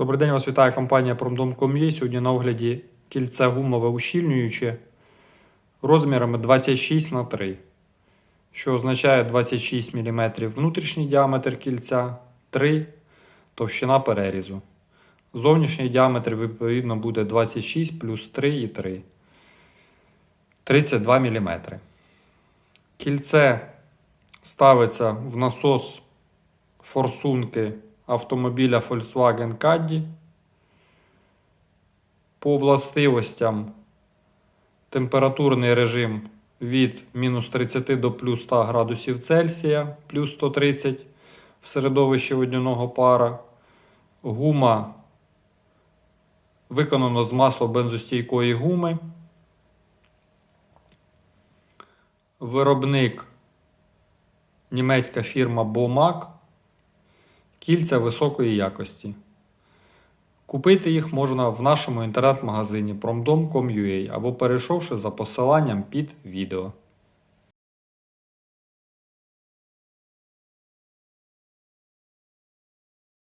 Добрий день, вас вітає компанія Promdom.com.ua. Сьогодні на огляді кільце гумове ущільнююче розмірами 26 на 3 що означає 26 мм внутрішній діаметр кільця, 3 товщина перерізу. Зовнішній діаметр відповідно буде 26 плюс 3 і 3. 32 мм. Кільце ставиться в насос форсунки автомобіля Volkswagen Caddy. По властивостям температурний режим від мінус 30 до плюс 100 градусів Цельсія, плюс 130 в середовищі водяного пара. Гума виконано з маслобензостійкої гуми. Виробник німецька фірма Bomac. Кільця високої якості. Купити їх можна в нашому інтернет-магазині promdom.com.ua або перейшовши за посиланням під відео.